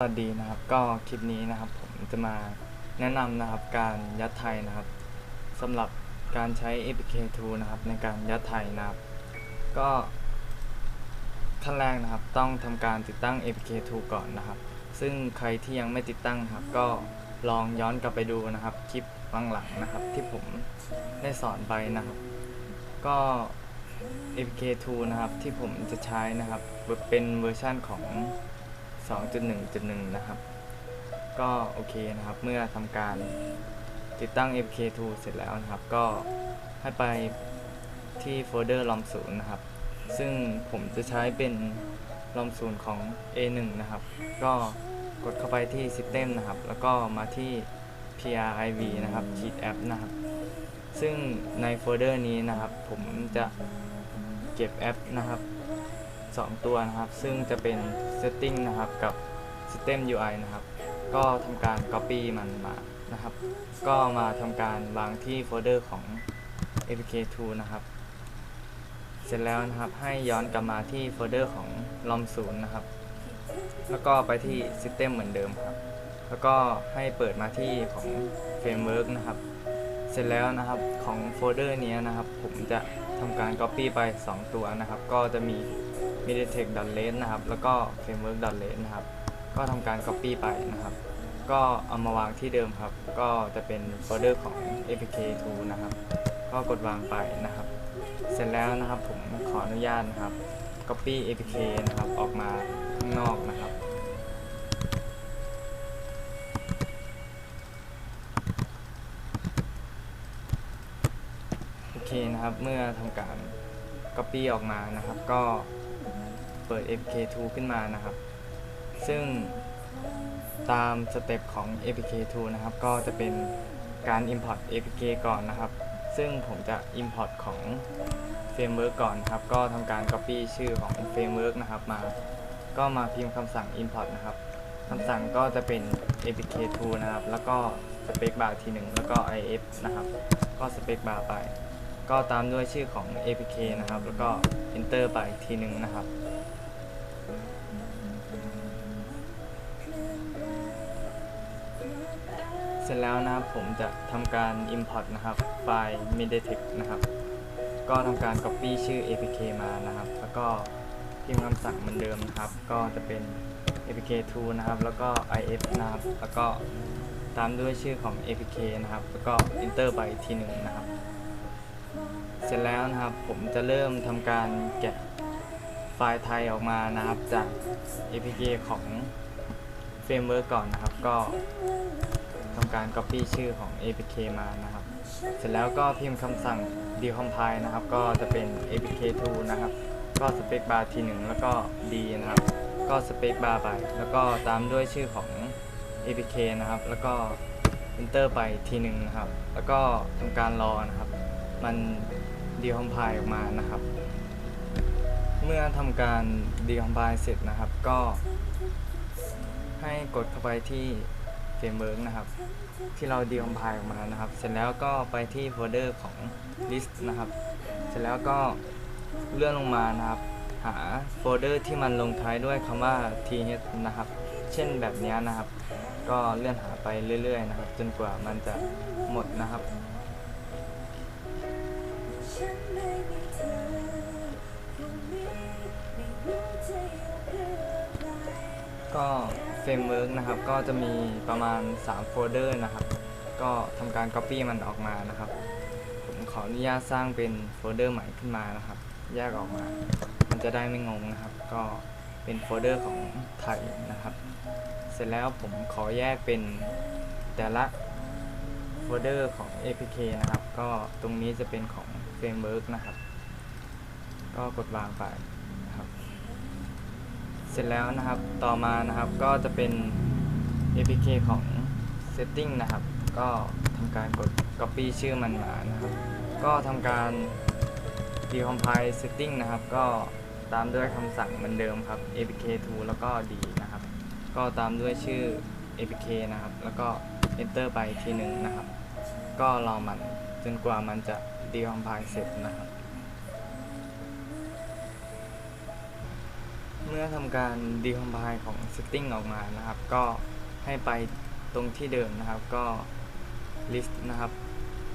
สวัสดีนะครับก็คลิปนี้นะครับผมจะมาแนะนำนะครับการยัดไทยนะครับสำหรับการใช้ APK2 นะครับในการยัดไทยนะครับก็ขั้นแรกนะครับต้องทำการติดตั้ง APK2 ก่อนนะครับ ซึ่งใครที่ยังไม่ติดตั้งนะครับ ก็ลองย้อนกลับไปดูนะครับคลิปข้างหลังนะครับที่ผมได้สอนไปนะครับ ก็ APK2 นะครับที่ผมจะใช้นะครับเป็นเวอร์ชั่นของ 2.1.1 นะครับ ก็โอเคนะครับเมื่อทำการติดตั้ง MK2 เสร็จแล้วนะครับ ก็ให้ไปที่โฟลเดอร์ลอมศูนย์นะครับ ซึ่งผมจะใช้เป็นลอมศูนย์ของ A1 นะครับ ก็กดเข้าไปที่ System นะครับ แล้วก็มาที่ PRIV นะครับ Cheat App นะครับ ซึ่งในโฟลเดอร์นี้นะครับ ผมจะเก็บแอปนะครับ 2 ตัวนะครับ ซึ่งจะเป็น setting นะครับกับ system UI นะครับ ก็ทำการ copy มันมานะครับ ก็มาทำการวางที่โฟลเดอร์ของ apk2 นะครับ เสร็จแล้วนะครับให้ย้อนกลับมาที่โฟลเดอร์ของ lom0 นะครับ แล้วก็ไปที่ system เหมือนเดิมครับ แล้วก็ให้เปิดมาที่ของ framework นะครับเสร็จแล้วนะครับของโฟลเดอร์นี้นะครับ ผมจะทำการ copy ไป 2 ตัวนะครับ ก็จะมี mediatek.len นะครับ แล้วก็ framework.len นะครับ ก็ทำการ copy ไปนะครับ ก็เอามาวางที่เดิมครับ ก็จะเป็นโฟลเดอร์ของ apk2 นะครับ ก็กดวางไปนะครับ เสร็จแล้วนะครับผมขออนุญาตนะครับ copy apk นะครับ ออกมาข้างนอกนะครับโอเคนะครับ เมื่อทำการ Copy ออกมานะครับ ก็ เปิด APK2 ขึ้นมานะครับ ซึ่งตามสเต็ปของ APK2 นะครับ ก็จะเป็นการ Import APK ก่อนนะครับ ซึ่งผมจะ Import ของ Framework ก่อนนครับ ก็ทำการ Copy ชื่อของ Framework นะครับมา ก็มาพิมพ์คำสั่ง Import นะครับคำสั่งก็จะเป็น APK2 นะครับ แล้วก็ Spec Bar ทีหนึ่งแล้วก็ IF นะครับ ก็ Spec Bar ไป ก็ตามด้วยชื่อของ APK นะครับ แล้วก็ Enter ไปทีหนึ่งนะครับ เสร็จแล้วนะครับผมจะทำการ Import นะครับไฟล์ Mediatek นะครับ ก็ทำการ Copy ชื่อ APK มานะครับ แล้วก็พิมพ์คำสั่งเหมือนเดิมนะครับ ก็จะเป็น APK2 นะครับ แล้วก็ IF นะครับ แล้วก็ตามด้วยชื่อของ APK นะครับ แล้วก็ Enter ไปทีหนึ่งนะครับ เสร็จแล้วนะครับผมจะเริ่มทำการแกะ ไฟล์ไทยออกมานะครับจาก APK ของเฟรมเวิร์ก่อนนะครับ ก็ทำการ Copy ชื่อของ APK มานะครับ เสร็จแล้วก็พิมพ์คำสั่ง decompile นะครับ ก็จะเป็น APK2 นะครับ ก็ spec bar ทีหนึ่งแล้วก็ D นะครับ ก็ spec bar ไป แล้วก็ตามด้วยชื่อของ APK นะครับ แล้วก็ enter ไปทีหนึ่งนะครับ แล้วก็ทำการรอนะครับ มันดีคอมไพล์ออกมานะครับ เมื่อทำการดีคอมไพเสร็จนะครับ ก็ให้กดเข้าไปที่เฟรมเวิร์กนะครับ ที่เราดีคอมไพล์ออกมานะครับ เสร็จแล้วก็ไปที่โฟลเดอร์ของ list นะครับ เสร็จแล้วก็เลื่อนลงมานะครับ หาโฟลเดอร์ที่มันลงท้ายด้วยคำว่า th นะครับ เช่นแบบนี้นะครับ ก็เลื่อนหาไปเรื่อยๆนะครับ จนกว่ามันจะหมดนะครับ ก็เฟรมเวิร์กนะครับ ก็จะมีประมาณ 3 โฟลเดอร์นะครับ ก็ทำการ Copy มันออกมานะครับ ผมขออนุญาตสร้างเป็นโฟลเดอร์ใหม่ขึ้นมานะครับ แยกออกมา มันจะได้ไม่งงนะครับ ก็เป็นโฟลเดอร์ของไทยนะครับ เสร็จแล้วผมขอแยกเป็นแต่ละโฟลเดอร์ของ APK นะครับ ก็ตรงนี้จะเป็นของเฟรมเวิร์กนะครับ ก็กดวางไป สร็จแล้วนะครับ ต่อมานะครับก็จะเป็น APK ของ Setting นะครับ ก็ทำการกด Copy ชื่อมันมานะครับ ก็ทำการ Decompile Setting นะครับ ก็ตามด้วยคำสั่งเหมือนเดิมครับ apk2 แล้วก็ d นะครับ ก็ตามด้วยชื่อ apk นะครับ แล้วก็ enter ไปทีหนึ่งนะครับ ก็รอมันจนกว่ามันจะ decompile เสร็จนะครับ เมื่อทำการ decompile ของ setting ออกมานะครับ ก็ให้ไปตรงที่เดิมนะครับ ก็ list นะครับ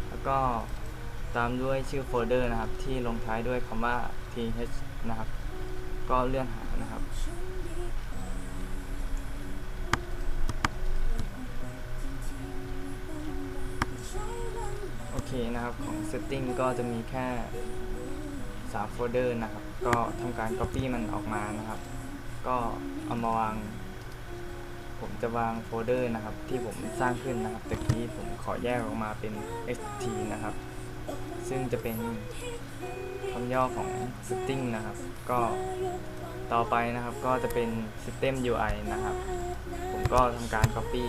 แล้วก็ตามด้วยชื่อโฟลเดอร์นะครับ ที่ลงท้ายด้วยคำว่า th นะครับ ก็เลื่อนหานะครับ โอเคนะครับของ setting ก็จะมีแค่ 3โฟลเดอร์นะครับ ก็ทำการ copy มันออกมานะครับ ก็เอามาวาง ผมจะวางโฟลเดอร์นะครับ ที่ผมสร้างขึ้นนะครับตะกี้ผมขอแยกออกมาเป็น xt นะครับ ซึ่งจะเป็นคำย่อของ setting นะครับ ก็ต่อไปนะครับก็จะเป็น system UI นะครับ ผมก็ทำการ copy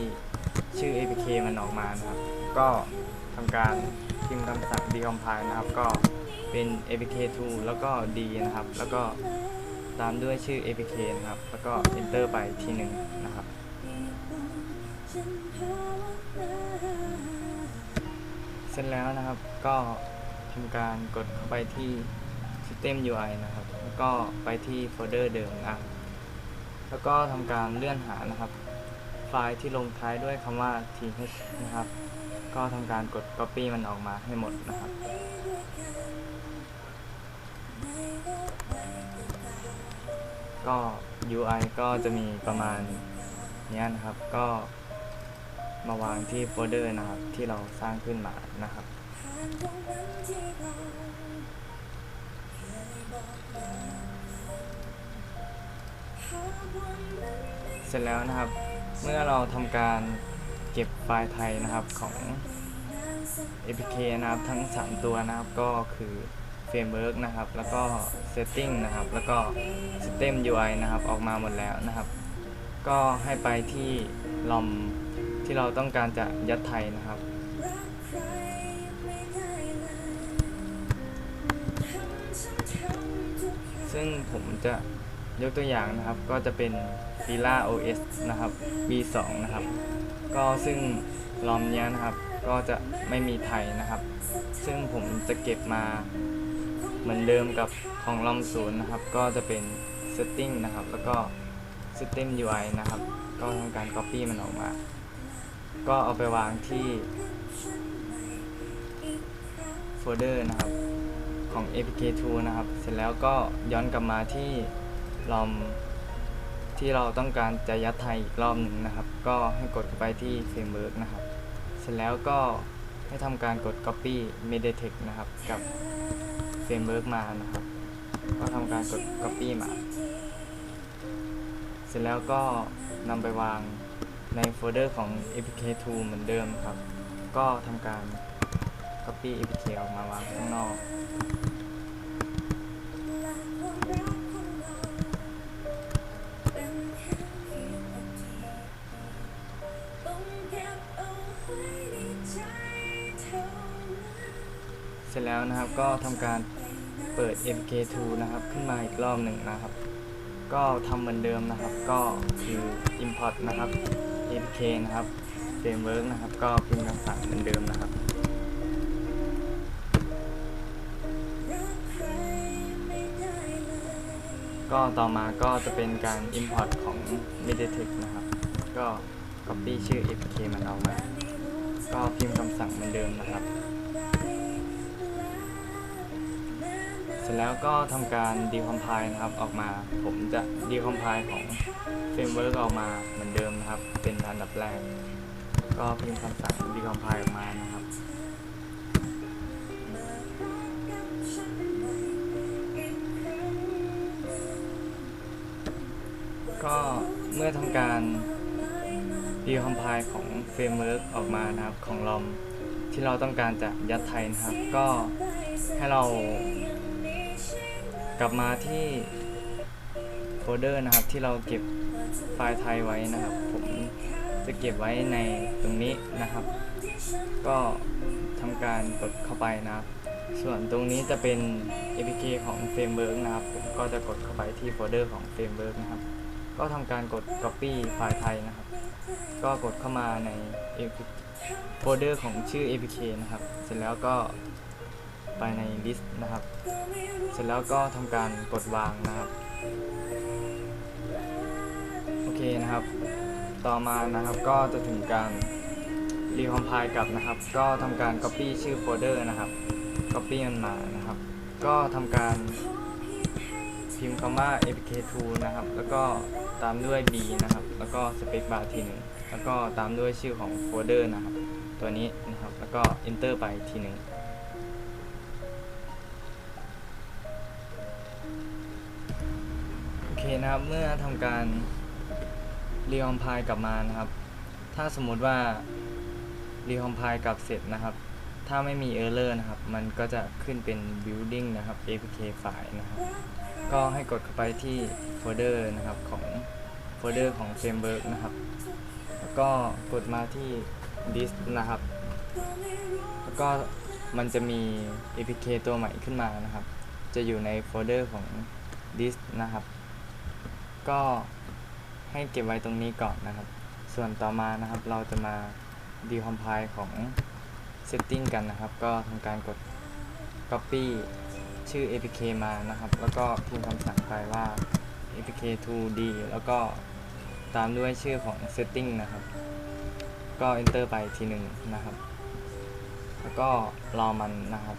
ชื่อ apk มันออกมานะครับ ก็ทำการพิมพ์คำสั่ง decompile นะครับ ก็ เป็น apk2 แล้วก็ d นะครับ แล้วก็ตามด้วยชื่อ apk นะครับ แล้วก็ enter ไปทีหนึ่งนะครับ เสร็จแล้วนะครับก็ทำการกดเข้าไปที่ System UI นะครับ แล้วก็ไปที่โฟลเดอร์เดิมนะแล้วก็ทำการเลื่อนหานะครับ ไฟล์ที่ลงท้ายด้วยคำว่า th นะครับ ก็ทำการกด copy มันออกมาให้หมดนะครับ ก็ UI ก็จะมีประมาณนี้นะครับ ก็มาวางที่โฟลเดอร์นะครับ ที่เราสร้างขึ้นมานะครับ เสร็จแล้วนะครับ เมื่อเราทำการเก็บไฟล์ไทยนะครับของ APK นะครับทั้ง 3 ตัวนะครับก็คือ Framework นะครับ แล้วก็ Setting นะครับ แล้วก็ System UI นะครับ ออกมาหมดแล้วนะครับ ก็ให้ไปที่ลอมที่เราต้องการจะยัดไทยนะครับ ซึ่งผมจะยกตัวอย่างนะครับ ก็จะเป็น f i l a OS นะครับ V2 นะครับ ก็ซึ่งลอมเนี้ยนะครับ ก็จะไม่มีไทยนะครับ ซึ่งผมจะเก็บมา เหมือนเดิมกับของลอมศูนย์นะครับ ก็จะเป็น setting นะครับ แล้วก็ system UI นะครับ ก็ทำการ copy มันออกมา ก็เอาไปวางที่โฟลเดอร์นะครับของ apk2 นะครับ เสร็จแล้วก็ย้อนกลับมาที่ลอมที่เราต้องการจะยัดไทยอีกรอบหนึ่งนะครับ ก็ให้กดเข้าไปที่ framework นะครับ เสร็จแล้วก็ให้ทำการกด copy mediatek นะครับ กับ เฟรมเวิร์กมานะครับ ก็ทำการกด copy มา เสร็จแล้วก็นำไปวางในโฟลเดอร์ของ apk2 เหมือนเดิมครับ ก็ทำการ copy apk ออกมาวางข้างนอก เสร็จแล้วนะครับก็ทำการเปิด MK2 นะครับขึ้นมาอีกรอบหนึ่งนะครับ ก็ทำเหมือนเดิมนะครับก็คือ import นะครับ MK นะครับ framework นะครับ ก็พิมพ์คำสั่งเหมือนเดิมนะครับก็ต่อมาก็จะเป็นการ import ของ Mediatek นะครับ ก็ copy ชื่อ APK มันเอามา ก็พิมพ์คำสั่งเหมือนเดิมนะครับ ร็จแล้วก็ทำการ decompile นะครับออกมา ผมจะ decompile ของ framework ออกมาเหมือนเดิมนะครับ เป็นอันดับแรก ก็พิมพ์คำสั่ง decompile ออกมานะครับก็เมื่อทำการ decompile ของ framework ออกมานะครับของลอมที่เราต้องการจะยัดไทยนะครับ ก็ให้เรา กลับมาที่โฟลเดอร์นะครับที่เราเก็บไฟล์ไทยไว้นะครับ ผมจะเก็บไว้ในตรงนี้นะครับ ก็ทำการกดเข้าไปนะครับ ส่วนตรงนี้จะเป็น APK ของ Framework นะครับ ผมก็จะกดเข้าไปที่โฟลเดอร์ของ Framework นะครับ ก็ทำการกด Copy ไฟล์ไทยนะครับ ก็กดเข้ามาในโฟลเดอร์ของชื่อ APK นะครับ เสร็จแล้วก็ไปใน list นะครับ เสร็จแล้วก็ทำการกดวางนะครับ โอเคนะครับ ต่อมานะครับก็จะถึงการรีคอมไพล์กลับนะครับ ก็ทำการ Copy ชื่อโฟลเดอร์นะครับ Copy มันมานะครับ ก็ทำการพิมพ์คำว่า apk2 นะครับ แล้วก็ตามด้วย b นะครับ แล้วก็ space bar ทีหนึ่งแล้วก็ตามด้วยชื่อของโฟลเดอร์นะครับ ตัวนี้นะครับ แล้วก็ enter ไปทีหนึ่ง นะครับ เมื่อทำการรีคอมไพล์กลับมานะครับ ถ้าสมมุติว่ารีคอมไพล์กลับเสร็จนะครับ ถ้าไม่มี error นะครับ มันก็จะขึ้นเป็น building นะครับ apk file นะครับ ก็ให้กดเข้าไปที่โฟลเดอร์นะครับของโฟลเดอร์ของ framework นะครับ แล้วก็กดมาที่ disk นะครับ แล้วก็มันจะมี apk ตัวใหม่ขึ้นมานะครับ จะอยู่ในโฟลเดอร์ของ disk นะครับ ก็ให้เก็บไว้ตรงนี้ก่อนนะครับ ส่วนต่อมานะครับเราจะมา decompile ของ setting กันนะครับ ก็ทำการกด copy ชื่อ apk มานะครับ แล้วก็พิมพ์คำสั่งไปว่า apk2d แล้วก็ตามด้วยชื่อของ setting นะครับ ก็ enter ไปทีหนึ่งนะครับ แล้วก็รอมันนะครับ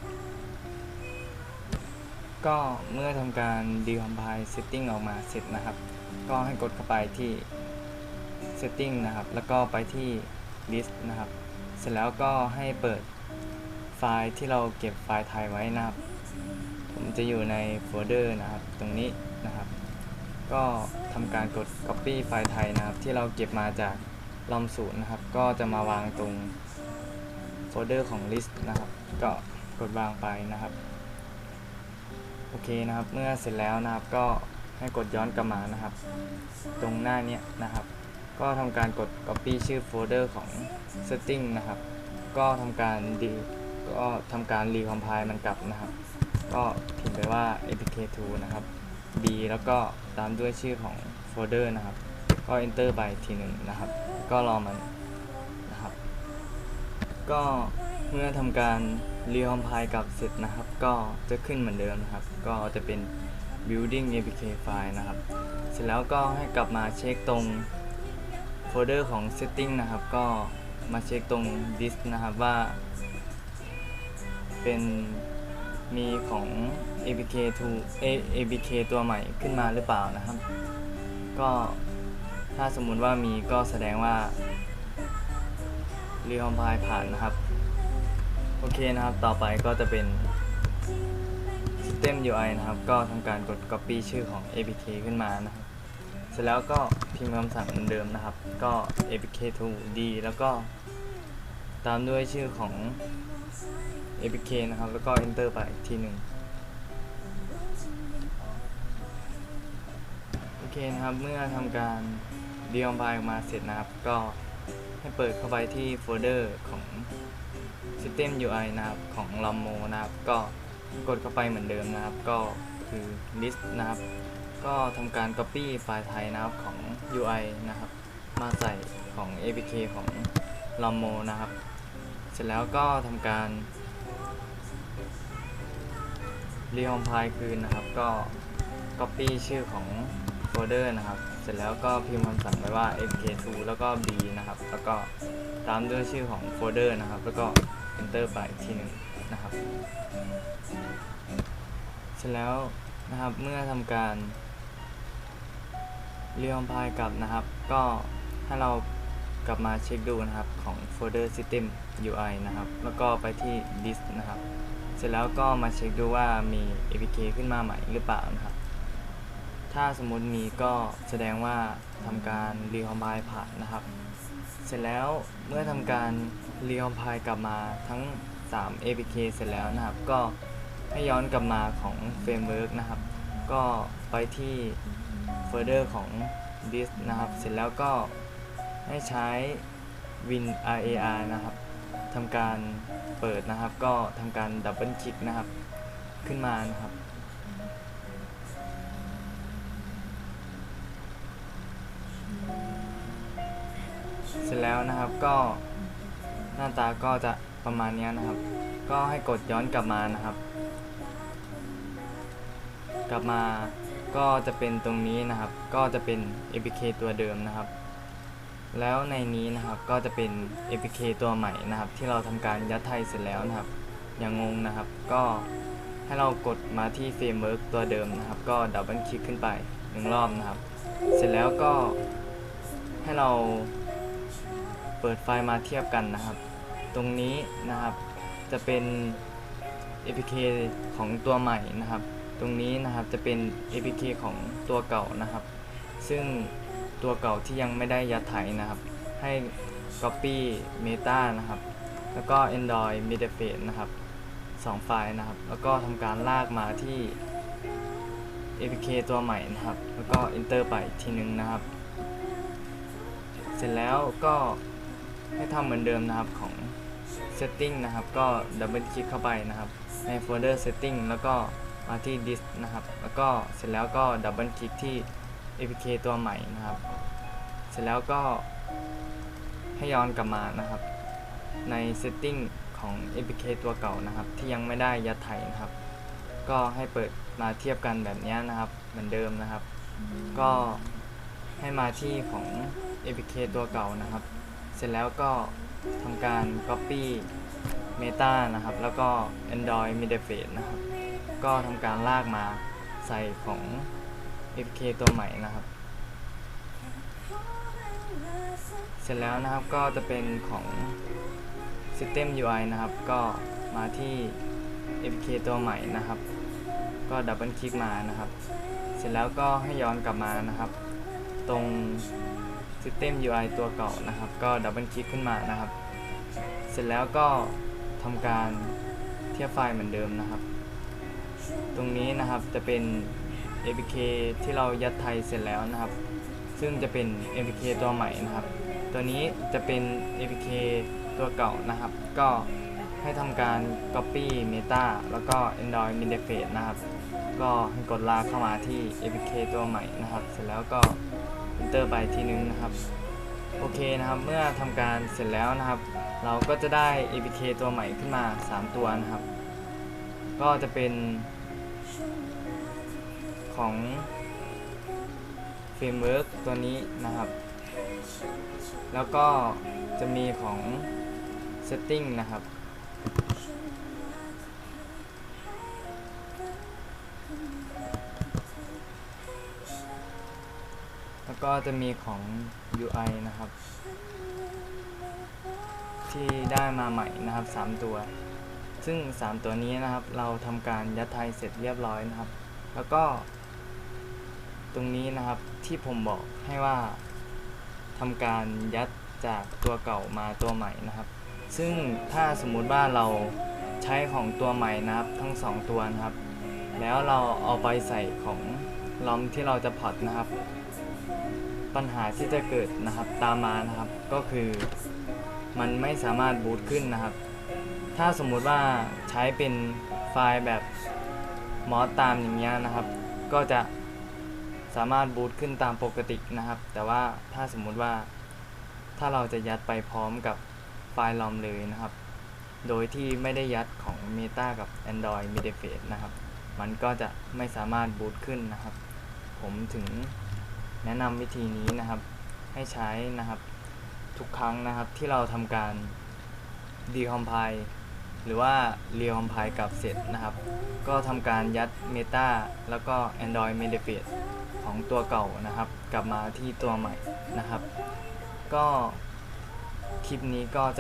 ก็เมื่อทำการ decompile setting ออกมาเสร็จนะครับ ก็ให้กดเข้าไปที่ setting นะครับ แล้วก็ไปที่ list นะครับ เสร็จแล้วก็ให้เปิดไฟล์ที่เราเก็บไฟล์ไทยไว้นะครับ ผมจะอยู่ในโฟลเดอร์นะครับ ตรงนี้นะครับ ก็ทำการกด copy ไฟล์ไทยนะครับ ที่เราเก็บมาจากลอมศูนย์นะครับ ก็จะมาวางตรงโฟลเดอร์ของ list นะครับ ก็กดวางไปนะครับ โอเคนะครับ เมื่อเสร็จแล้วนะครับก็ ให้กดย้อนกลับมานะครับ ตรงหน้าเนี้ยนะครับ ก็ทำการกด copy ชื่อโฟลเดอร์ของ setting นะครับ ก็ทำการดีก็ทำการ recompile มันกลับนะครับ ก็พิมพ์ไปว่า apk2 นะครับ b แล้วก็ตามด้วยชื่อของโฟลเดอร์นะครับ ก็ enter ไปทีหนึ่งนะครับ ก็รอมันนะครับ ก็เมื่อทำการ recompile กลับเสร็จนะครับ ก็จะขึ้นเหมือนเดิมนะครับ ก็จะเป็น building apk file นะครับ เสร็จแล้วก็ให้กลับมาเช็คตรงโฟลเดอร์ของ setting นะครับ ก็มาเช็คตรง disk นะครับว่า เป็นมีของ apk to apk ตัวใหม่ขึ้นมาหรือเปล่านะครับ ก็ถ้าสมมุติว่ามีก็แสดงว่า recompile ผ่านนะครับ โอเคนะครับ ต่อไปก็จะเป็น system UI นะครับ ก็ทำการกด copy ชื่อของ apk ขึ้นมานะครับ เสร็จแล้วก็พิมพ์คำสั่งเหมือนเดิมนะครับ ก็ apk2d แล้วก็ตามด้วยชื่อของ apk นะครับ แล้วก็ enter ไปอีกทีหนึ่งโอเคนะครับ เมื่อทำการ decompile ออกมาเสร็จนะครับ ก็ให้เปิดเข้าไปที่โฟลเดอร์ของ system UI นะครับ ของ Lamo นะครับ ก็ กดเข้าไปเหมือนเดิมนะครับ ก็คือ list นะครับ ก็ทำการ copy ไฟล์ไทยนะครับของ UI นะครับ มาใส่ของ apk ของ Lamo นะครับ เสร็จแล้วก็ทำการ recompile คืนนะครับ ก็ copy ชื่อของโฟลเดอร์นะครับ เสร็จแล้วก็พิมพ์คำสั่งไปว่า apk2 แล้วก็ b นะครับ แล้วก็ตามด้วยชื่อของโฟลเดอร์นะครับ แล้วก็ enter ไปอีกทีหนึ่ง นะครับ เสร็จแล้วนะครับเมื่อทำการ recompile กลับนะครับ ก็ให้เรากลับมาเช็คดูนะครับของโฟลเดอร์ system UI นะครับ แล้วก็ไปที่ disk นะครับ เสร็จแล้วก็มาเช็คดูว่ามี apk ขึ้นมาใหม่หรือเปล่านะครับ ถ้าสมมติมีก็แสดงว่าทำการ recompile ผ่านนะครับ เสร็จแล้วเมื่อทำการ recompile กลับมาทั้ง 3 apk เสร็จแล้วนะครับ ก็ให้ย้อนกลับมาของ framework นะครับ ก็ไปที่โฟลเดอร์ของ disk นะครับ เสร็จแล้วก็ให้ใช้ win rar นะครับทำการเปิดนะครับ ก็ทำการดับเบิลคลิกนะครับ ขึ้นมานะครับ เสร็จแล้วนะครับก็ หน้าตาก็จะประมาณนี้นะครับ ก็ให้กดย้อนกลับมานะครับ กลับมาก็จะเป็นตรงนี้นะครับ ก็จะเป็น APK ตัวเดิมนะครับ แล้วในนี้นะครับก็จะเป็น APK ตัวใหม่นะครับ ที่เราทำการยัดไทยเสร็จแล้วนะครับ อย่างงงนะครับ ก็ให้เรากดมาที่เฟรมเวิร์กตัวเดิมนะครับ ก็ดับเบิลคลิกขึ้นไปหนึ่งรอบนะครับ เสร็จแล้วก็ให้เรา เปิดไฟล์มาเทียบกันนะครับ ตรงนี้นะครับจะเป็น APK ของตัวใหม่นะครับ ตรงนี้นะครับจะเป็น APK ของตัวเก่านะครับ ซึ่งตัวเก่าที่ยังไม่ได้ยัดไถนะครับ ให้ Copy Meta นะครับ แล้วก็ Android Media Face นะครับสองไฟล์นะครับ แล้วก็ทำการลากมาที่ APK ตัวใหม่นะครับ แล้วก็ Enter ไปทีนึงนะครับ เสร็จแล้วก็ ให้ทำเหมือนเดิมนะครับของ Setting นะครับ ก็ดับเบิลคลิกเข้าไปนะครับ ในโฟลเดอร์ Setting แล้วก็มาที่ Disk นะครับ แล้วก็เสร็จแล้วก็ดับเบิลคลิกที่ APK ตัวใหม่นะครับ เสร็จแล้วก็ให้ย้อนกลับมานะครับ ใน Setting ของ APK ตัวเก่านะครับ ที่ยังไม่ได้ยัดไถนะครับ ก็ให้เปิดมาเทียบกันแบบนี้นะครับ เหมือนเดิมนะครับ ก็ให้มาที่ของ APK ตัวเก่านะครับ เสร็จแล้วก็ทำการ Copy Meta นะครับ แล้วก็ Android Media Face นะครับ ก็ทำการลากมาใส่ของ APK ตัวใหม่นะครับ เสร็จแล้วนะครับก็จะเป็นของ System UI นะครับ ก็มาที่ APK ตัวใหม่นะครับ ก็ดับเบิลคลิกมานะครับ เสร็จแล้วก็ให้ย้อนกลับมานะครับ ตรง System UI ตัวเก่านะครับ ก็ดับเบิลคลิกขึ้นมานะครับ เสร็จแล้วก็ทำการเทียบไฟล์เหมือนเดิมนะครับ ตรงนี้นะครับจะเป็น APK ที่เรายัดไทยเสร็จแล้วนะครับ ซึ่งจะเป็น APK ตัวใหม่นะครับ ตัวนี้จะเป็น APK ตัวเก่านะครับ ก็ให้ทำการ Copy Meta แล้วก็ Android Media Face นะครับ ก็ให้กดลากเข้ามาที่ APK ตัวใหม่นะครับ เสร็จแล้วก็ Enter ไปทีนึงนะครับโอเคนะครับเมื่อทำการเสร็จแล้วนะครับ เราก็จะได้ APK ตัวใหม่ขึ้นมา 3 ตัวนะครับ ก็จะเป็นของเฟรมเวิร์กตัวนี้นะครับ แล้วก็จะมีของ Setting นะครับ ก็จะมีของ UI นะครับ ที่ได้มาใหม่นะครับ 3 ตัว ซึ่ง 3 ตัวนี้นะครับ เราทำการยัดไทยเสร็จเรียบร้อยนะครับ แล้วก็ ตรงนี้นะครับที่ผมบอกให้ว่าทำการยัดจากตัวเก่ามาตัวใหม่นะครับ ซึ่งถ้าสมมุติว่าเราใช้ของตัวใหม่นะครับ ทั้ง 2 ตัวนะครับ แล้วเราเอาไปใส่ของลอมที่เราจะพอร์ตนะครับ ปัญหาที่จะเกิดนะครับตามมานะครับก็คือมันไม่สามารถบูตขึ้นนะครับ ถ้าสมมุติว่าใช้เป็นไฟล์แบบมอสตามอย่างเงี้ยนะครับ ก็จะสามารถบูตขึ้นตามปกตินะครับ แต่ว่าถ้าสมมุติว่าถ้าเราจะยัดไปพร้อมกับไฟล์ลอมเลยนะครับ โดยที่ไม่ได้ยัดของ Meta กับ Android Media Face นะครับ มันก็จะไม่สามารถบูตขึ้นนะครับ ผมถึง แนะนำวิธีนี้นะครับให้ใช้นะครับทุกครั้งนะครับที่เราทำการ decompile หรือว่า recompile กับเสร็จนะครับ ก็ทำการยัด Meta แล้วก็ Android Media Face ของตัวเก่านะครับ กลับมาที่ตัวใหม่นะครับ ก็คลิปนี้ก็จะ